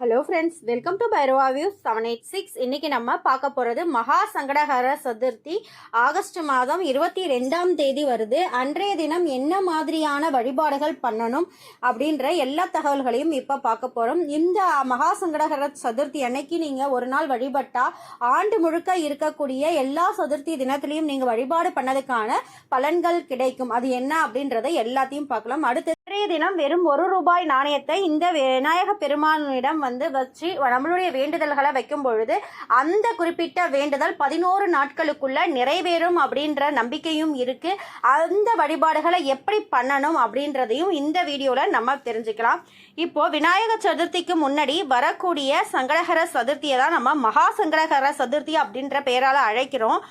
Hello friends welcome to Bhairava view seven eight six இன்றைக்கி நம்ம பார்க்க போகிறது மகா சங்கடஹர சதுர்த்தி. ஆகஸ்ட் மாதம் இருபத்தி ரெண்டாம் தேதி வருது. அன்றைய தினம் என்ன மாதிரியான வழிபாடுகள் பண்ணணும் அப்படின்ற எல்லா தகவல்களையும் இப்போ பார்க்க போகிறோம் இந்த மகா சங்கடஹர சதுர்த்தி அன்னைக்கு நீங்கள் ஒரு நாள் வழிபட்டா ஆண்டு முழுக்க இருக்கக்கூடிய எல்லா சதுர்த்தி தினத்திலையும் நீங்கள் வழிபாடு பண்ணதுக்கான பலன்கள் கிடைக்கும். அது என்ன அப்படின்றத எல்லாத்தையும் பார்க்கலாம். அடுத்து இன்றைய தினம் வெறும் ஒரு ரூபாய் நாணயத்தை இந்த விநாயக பெருமானிடம் வந்து வச்சு நம்மளுடைய வேண்டுதல்களை வைக்கும் பொழுது அந்த குறிப்பிட்ட வேண்டுதல் பதினோரு நாட்களுக்குள்ள நிறைவேறும் அப்படின்ற நம்பிக்கையும் இருக்கு. அந்த வழிபாடுகளை எப்படி பண்ணணும் அப்படின்றதையும் இந்த வீடியோவில் நம்ம தெரிஞ்சுக்கலாம். இப்போ விநாயக சதுர்த்திக்கு முன்னாடி வரக்கூடிய சங்கடகர சதுர்த்தியை தான் நம்ம மகா சங்கடகர சதுர்த்தி அப்படின்ற பெயரால் அழைக்கிறோம்.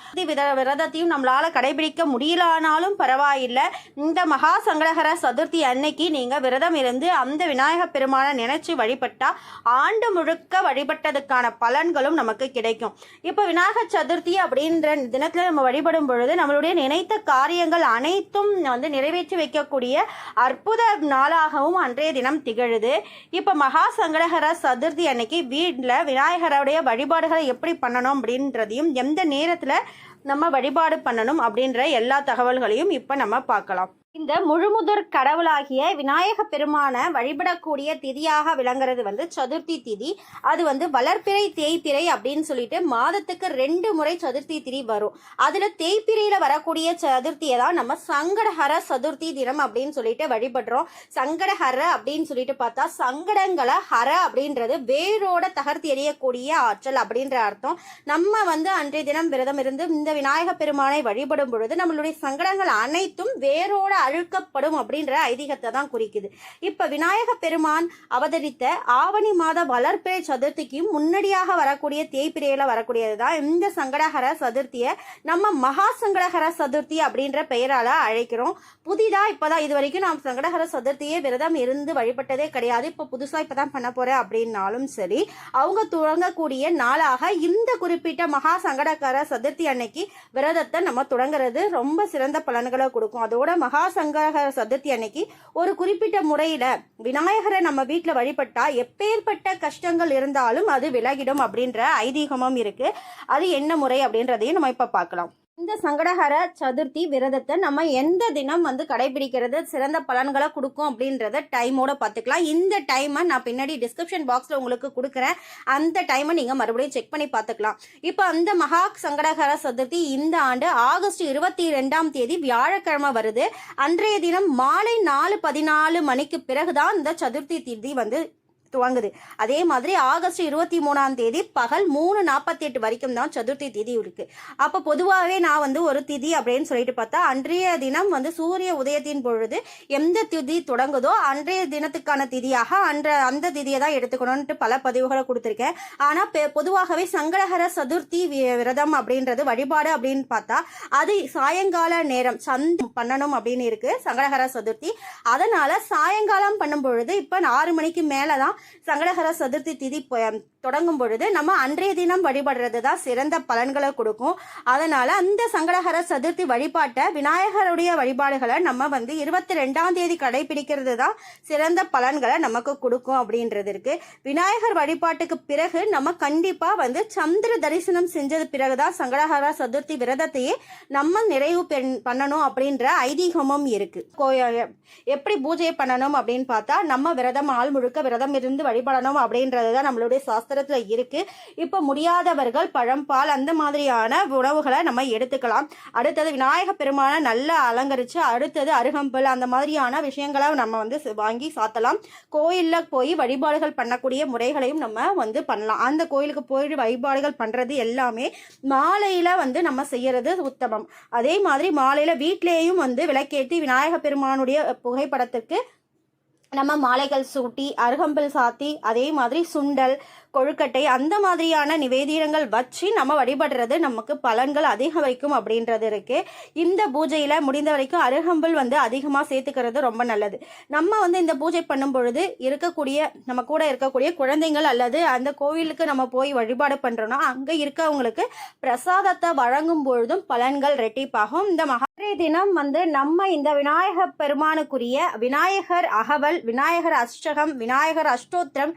விரதத்தையும் நம்மளால கடைபிடிக்க முடியலானாலும் பரவாயில்லை. இந்த மகா சங்கடகர சதுர்த்தி அன்னை அன்னைக்கு நீங்கள் விரதம் இருந்து அந்த விநாயக பெருமானை நினைச்சு வழிபட்டால் ஆண்டு முழுக்க வழிபட்டதுக்கான பலன்களும் நமக்கு கிடைக்கும். இப்போ விநாயகர் சதுர்த்தி அப்படின்ற தினத்தில் நம்ம வழிபடும் பொழுது நம்மளுடைய நினைத்த காரியங்கள் அனைத்தும் வந்து நிறைவேற்றி வைக்கக்கூடிய அற்புத நாளாகவும் அன்றைய தினம் திகழுது. இப்போ மகா சங்கடகர சதுர்த்தி அன்னைக்கு வீட்டில் விநாயகருடைய வழிபாடுகளை எப்படி பண்ணணும் அப்படின்றதையும் எந்த நேரத்தில் நம்ம வழிபாடு பண்ணணும் அப்படின்ற எல்லா தகவல்களையும் இப்போ நம்ம பார்க்கலாம். இந்த முழுமுதற் கடவுளாகிய விநாயக பெருமான வழிபடக்கூடிய திதியாக விளங்குறது வந்து சதுர்த்தி திதி. அது வந்து வளர்ப்பிறை தேய்பிறை அப்படின்னு சொல்லிட்டு மாதத்துக்கு ரெண்டு முறை சதுர்த்தி திதி வரும். அதுல தேய்பிறையில வரக்கூடிய சதுர்த்தியை தான் நம்ம சங்கடஹர சதுர்த்தி தினம் அப்படின்னு சொல்லிட்டு வழிபடுறோம். சங்கடஹர அப்படின்னு சொல்லிட்டு பார்த்தா சங்கடங்களை ஹர அப்படின்றது வேரோட தகர்த்து எறியக்கூடிய ஆற்றல் அப்படின்ற அர்த்தம். நம்ம வந்து அன்றைய தினம் விரதம் இருந்து இந்த விநாயக பெருமானை வழிபடும் பொழுது நம்மளுடைய சங்கடங்கள் அனைத்தும் வேரோட அழுக்கப்படும் அப்படின்ற ஐதீகத்தை தான் குறிக்குது. இப்போ விநாயக பெருமான் அவதரித்த ஆவணி மாத வளர்ப்பிறை சதுர்த்திக்கு முன்னடியாக வரக்கூடிய தேய்பிரையில் வரக்கூடியது தான் இந்த சங்கடகர சதுர்த்தியை நம்ம மகா சங்கடகர சதுர்த்தி அப்படின்ற பெயரால் அழைக்கிறோம். புதிதாக இப்போ தான் இது வரைக்கும் நாம் சங்கடகர சதுர்த்தியே விரதம் இருந்து வழிபட்டதே கிடையாது. இப்போ புதுசாக இப்போ தான் பண்ண போகிறேன் அப்படின்னாலும் சரி அவங்க தொடங்கக்கூடிய நாளாக இந்த குறிப்பிட்ட மகா சங்கடகர சதுர்த்தி அன்னைக்கு விரதத்தை நம்ம தொடங்குறது ரொம்ப சிறந்த பலன்களை கொடுக்கும். அதோட மகா சங்கடகர சதுர்த்தி அன்னைக்கு ஒரு குறிப்பிட்ட முறையில விநாயகரை நம்ம வீட்டில் வழிபட்டா எப்பேற்பட்ட கஷ்டங்கள் இருந்தாலும் அது விலகிடும் அப்படின்ற ஐதீகமும் இருக்கு. அது என்ன முறை அப்படின்றதையும் நம்ம இப்ப பார்க்கலாம். இந்த சங்கடஹர சதுர்த்தி விரதத்தை நம்ம எந்த தினம் வந்து கடைபிடிக்கிறது சிறந்த பலன்களை கொடுக்கும் அப்படின்றத டைமோட பார்த்துக்கலாம். இந்த டைமை நான் பின்னாடி டிஸ்கிரிப்ஷன் பாக்ஸில் உங்களுக்கு கொடுக்குறேன். அந்த டைமை நீங்கள் மறுபடியும் செக் பண்ணி பார்த்துக்கலாம். இப்போ அந்த மகா சங்கடஹர சதுர்த்தி இந்த ஆண்டு ஆகஸ்ட் இருபத்தி ரெண்டாம் தேதி வியாழக்கிழமை வருது. அன்றைய தினம் மாலை நாலு பதினாலு மணிக்கு பிறகுதான் இந்த சதுர்த்தி திதி வந்து துவங்குது. அதே மாதிரி ஆகஸ்ட் இருபத்தி மூணாம் தேதி பகல் மூணு நாற்பத்தி எட்டு வரைக்கும் தான் சதுர்த்தி திதி இருக்கு. அப்போ பொதுவாகவே நான் வந்து ஒரு திதி அப்படின்னு சொல்லிட்டு பார்த்தா அன்றைய தினம் வந்து சூரிய உதயத்தின் பொழுது எந்த திதி தொடங்குதோ அன்றைய தினத்துக்கான திதியாக அன்ற அந்த திதியை தான் எடுத்துக்கணும்ட்டு பல பதிவுகளை கொடுத்துருக்கேன். ஆனால் பொதுவாகவே சங்கடகர சதுர்த்தி வி- விரதம் அப்படின்றது வழிபாடு அப்படின்னு பார்த்தா அது சாயங்கால நேரம் சந்த் பண்ணணும் அப்படின்னு இருக்கு சங்கடகர சதுர்த்தி. அதனால சாயங்காலம் பண்ணும் பொழுது இப்போ ஆறு மணிக்கு மேலே தான் சங்கடகர சதுர்த்தி திதி தொடங்கும் பொழுது நம்ம அன்றைய தினம் வழிபடுறது தான் சிறந்த பலன்களை கொடுக்கும். அதனால அந்த சங்கடகர சதுர்த்தி வழிபாட்டை விநாயகருடைய வழிபாடுகளை நம்ம வந்து இருபத்தி ரெண்டாம் தேதி கடைபிடிக்கிறது தான் சிறந்த பலன்களை நமக்கு கொடுக்கும் அப்படின்றது இருக்கு. விநாயகர் வழிபாட்டுக்கு பிறகு நம்ம கண்டிப்பா வந்து சந்திர தரிசனம் செஞ்சது பிறகுதான் சங்கடஹர சதுர்த்தி விரதத்தையே நம்ம நிறைவு பெண் பண்ணணும் அப்படின்ற ஐதீகமும் இருக்கு. எப்படி பூஜை பண்ணணும் அப்படின்னு பார்த்தா நம்ம விரதம் ஆள் முழுக்க விரதம் இருந்து வழிபடணும் அப்படின்றது தான் நம்மளுடைய சாஸ்திரத்தில் இருக்குது இப்போ முடியாதவர்கள் பழம் பால் அந்த மாதிரியான உணவுகளை நம்ம எடுத்துக்கலாம். அடுத்தது விநாயக பெருமானை நல்லா அலங்கரித்து அடுத்தது அருகம்புல் அந்த மாதிரியான விஷயங்களை நம்ம வந்து வாங்கி சாத்தலாம். கோயிலில் போய் வழிபாடுகள் பண்ணக்கூடிய முறைகளையும் நம்ம வந்து பண்ணலாம். அந்த கோயிலுக்கு போய் வழிபாடுகள் பண்ணுறது எல்லாமே மாலையில் வந்து நம்ம செய்கிறது உத்தமம். அதே மாதிரி மாலையில் வீட்லேயும் வந்து விளக்கேற்றி விநாயக பெருமானுடைய புகைப்படத்துக்கு நம்ம மாலைகள் சூட்டி அருகம்புல் சாத்தி அதே மாதிரி சுண்டல் கொழுக்கட்டை அந்த மாதிரியான நிவேதியங்கள் வச்சு நம்ம வழிபடுறது நமக்கு பலன்கள் அதிகம் வைக்கும் அப்படின்றது இருக்கு. இந்த பூஜையில முடிந்த வரைக்கும் அருகம்புல் வந்து அதிகமாக சேர்த்துக்கிறது ரொம்ப நல்லது. நம்ம வந்து இந்த பூஜை பண்ணும் பொழுது இருக்கக்கூடிய நம்ம கூட இருக்கக்கூடிய குழந்தைங்கள் அல்லது அந்த கோவிலுக்கு நம்ம போய் வழிபாடு பண்றோம்னா அங்கே இருக்கவங்களுக்கு பிரசாதத்தை வழங்கும் பொழுதும் பலன்கள் ரெட்டிப்பாகும். இந்த மகா இன்றைய தினம் வந்து நம்ம இந்த விநாயகர் பெருமானுக்குரிய விநாயகர் அகவல் விநாயகர் அஷ்டகம் விநாயகர் அஷ்டோத்திரம்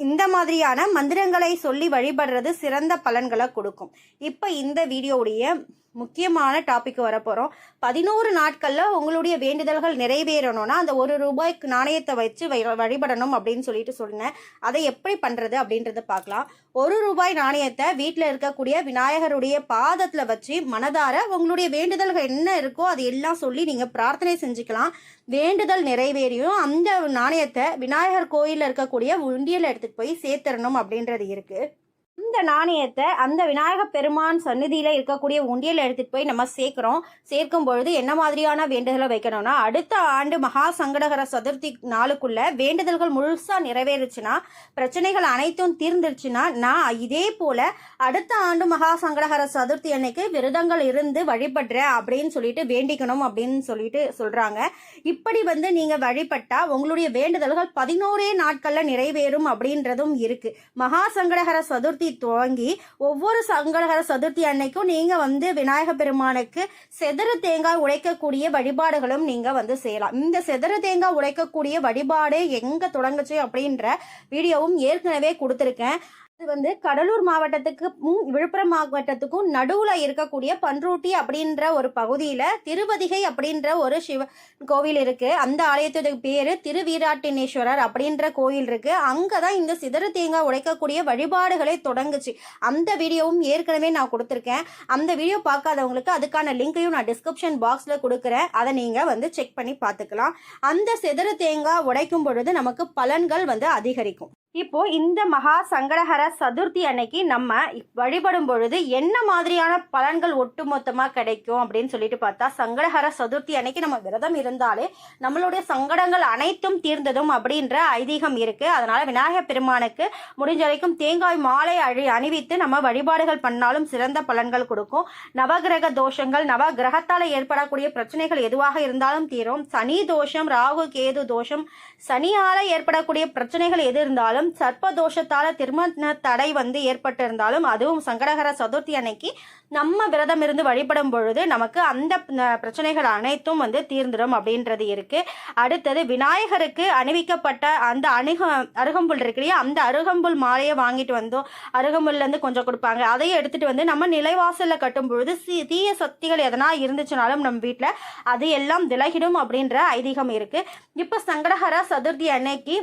இந்த மாதிரியான மந்திரங்களை சொல்லி வழிபடுறது சிறந்த பலன்களை கொடுக்கும். இப்போ இந்த வீடியோவுடைய முக்கியமான டாபிக் வரப்போகிறோம் பதினோரு நாட்களில் உங்களுடைய வேண்டுதல்கள் நிறைவேறணும்னா அந்த ஒரு ரூபாய்க்கு நாணயத்தை வச்சு வழிபடணும் அப்படின்னு சொல்லிட்டு சொன்னேன். அதை எப்படி பண்ணுறது அப்படின்றத பார்க்கலாம். ஒரு ரூபாய் நாணயத்தை வீட்டில் இருக்கக்கூடிய விநாயகருடைய பாதத்தில் வச்சு மனதார உங்களுடைய வேண்டுதல்கள் என்ன இருக்கோ அது எல்லாம் சொல்லி நீங்கள் பிரார்த்தனை செஞ்சுக்கலாம். வேண்டுதல் நிறைவேறியும் அந்த நாணயத்தை விநாயகர் கோயிலில் இருக்கக்கூடிய உண்டியில் எடுத்து போய் சேர்த்துடணும் அப்படின்றது இருக்குது இந்த நாணயத்தை அந்த விநாயக பெருமான் சன்னதியில் இருக்கக்கூடிய உண்டியல் எடுத்துகிட்டு போய் நம்ம சேர்க்குறோம். சேர்க்கும் பொழுது என்ன மாதிரியான வேண்டுதலை வைக்கணும்னா அடுத்த ஆண்டு மகா சங்கடகர சதுர்த்தி நாளுக்குள்ள வேண்டுதல்கள் முழுசாக நிறைவேறுச்சுன்னா பிரச்சனைகள் அனைத்தும் தீர்ந்துருச்சுன்னா நான் இதே போல் அடுத்த ஆண்டு மகா சங்கடகர சதுர்த்தி அன்னைக்கு விரதங்கள் இருந்து வழிபடுறேன் அப்படின்னு சொல்லிட்டு வேண்டிக்கணும் அப்படின்னு சொல்லிட்டு சொல்கிறாங்க இப்படி வந்து நீங்கள் வழிபட்டால் உங்களுடைய வேண்டுதல்கள் பதினோரே நாட்களில் நிறைவேறும் அப்படின்றதும் இருக்குது மகா சங்கடகர சதுர்த்தி துவங்கி ஒவ்வொரு சங்கடகர சதுர்த்தி அன்னைக்கும் நீங்கள் வந்து விநாயக பெருமானுக்கு செதறு தேங்காய் உடைக்கக்கூடிய வழிபாடுகளும் நீங்கள் வந்து செய்யலாம். இந்த செதறு தேங்காய் உடைக்கக்கூடிய வழிபாடு எங்கே தொடங்குச்சு அப்படின்ற வீடியோவும் ஏற்கனவே கொடுத்துருக்கேன். இது வந்து கடலூர் மாவட்டத்துக்கும் விழுப்புரம் மாவட்டத்துக்கும் நடுவில் இருக்கக்கூடிய பன்ருட்டி அப்படின்ற ஒரு பகுதியில் திருவதிகை அப்படின்ற ஒரு சிவ கோவில் இருக்கு. அந்த ஆலயத்துக்கு பேர் திருவீராட்டினேஸ்வரர் அப்படின்ற கோயில் இருக்கு. அங்கே தான் இந்த சிதறு தேங்காய் உடைக்கக்கூடிய வழிபாடுகளே தொடங்குச்சு. அந்த வீடியோவும் ஏற்கனவே நான் கொடுத்துருக்கேன். அந்த வீடியோ பார்க்காதவங்களுக்கு அதுக்கான லிங்கையும் நான் டிஸ்கிரிப்ஷன் பாக்ஸில் கொடுக்குறேன். அதை நீங்கள் வந்து செக் பண்ணி பார்த்துக்கலாம். அந்த சிதறு தேங்காய் உடைக்கும் பொழுது நமக்கு பலன்கள் வந்து அதிகரிக்கும். இப்போ இந்த மகா சங்கடஹர சதுர்த்தி அன்னைக்கு நம்ம வழிபடும் பொழுது என்ன மாதிரியான பலன்கள் ஒட்டுமொத்தமாக கிடைக்கும் அப்படின்னு சொல்லிட்டு பார்த்தா சங்கடஹர சதுர்த்தி அன்னைக்கு நம்ம விரதம் இருந்தாலே நம்மளுடைய சங்கடங்கள் அனைத்தும் தீர்ந்ததும் அப்படின்ற ஐதீகம் இருக்கு. அதனால விநாயகர் பெருமானுக்கு முடிஞ்ச வரைக்கும் தேங்காய் மாலை அழி அணிவித்து நம்ம வழிபாடுகள் பண்ணாலும் சிறந்த பலன்கள் கொடுக்கும். நவகிரக தோஷங்கள் நவ கிரகத்தால் ஏற்படக்கூடிய பிரச்சனைகள் எதுவாக இருந்தாலும் தீரும். சனி தோஷம் ராகு கேது தோஷம் சனியால ஏற்படக்கூடிய பிரச்சனைகள் எது இருந்தாலும் இருந்தாலும் சர்ப்பதோஷத்தால் திருமண தடை வந்து ஏற்பட்டிருந்தாலும் அதுவும் சங்கடகர சதுர்த்தி அன்னைக்கு நம்ம விரதம் இருந்து வழிபடும் பொழுது நமக்கு அந்த பிரச்சனைகள் அனைத்தும் வந்து தீர்ந்துடும் அப்படின்றது இருக்குது அடுத்தது விநாயகருக்கு அணிவிக்கப்பட்ட அந்த அணுக அருகம்புல் இருக்கு இல்லையா? அந்த அருகம்புல் மாலையை வாங்கிட்டு வந்தோம் அருகம்புல்லேருந்து கொஞ்சம் கொடுப்பாங்க. அதையும் எடுத்துகிட்டு வந்து நம்ம நிலைவாசலில் கட்டும் பொழுது சி- தீய சக்திகள் எதனா இருந்துச்சுனாலும் நம்ம வீட்டில் அது எல்லாம் விலகிடும் அப்படின்ற ஐதீகம் இருக்குது இப்போ சங்கடஹர சதுர்த்தி அன்னைக்கு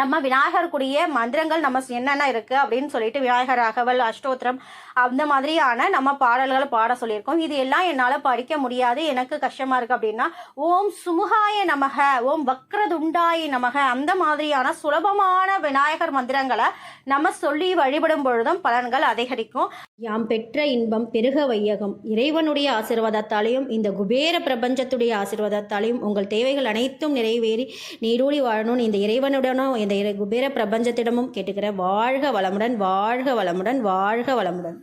நம்ம விநாயகருக்குரிய மந்திரங்கள் நம்ம என்னென்ன இருக்குது அப்படின்னு சொல்லிட்டு விநாயகர் அகவல் அஷ்டோத்திரம் அந்த மாதிரியான நம்ம பாடல்களை பாட சொல்லியிருக்கோம். இது எல்லாம் என்னால் படிக்க முடியாது. எனக்கு கஷ்டமாக இருக்குது அப்படின்னா ஓம் சுமுகாய நமக ஓம் வக்ரதுண்டாய நமக அந்த மாதிரியான சுலபமான விநாயகர் மந்திரங்களை நம்ம சொல்லி வழிபடும் பொழுதும் பலன்கள் அதிகரிக்கும். யாம் பெற்ற இன்பம் பெருக வையகம். இறைவனுடைய ஆசீர்வாதத்தாலையும் இந்த குபேர பிரபஞ்சத்துடைய ஆசிர்வாதத்தாலையும் உங்கள் தேவைகள் அனைத்தும் நிறைவேறி நீரூடி வாழணும். இந்த இறைவனுடனும் இந்த குபேர பிரபஞ்சத்திடமும் கேட்டுக்கிற வாழ்க வளமுடன் வாழ்க வளமுடன் வாழ்க வளமுடன்.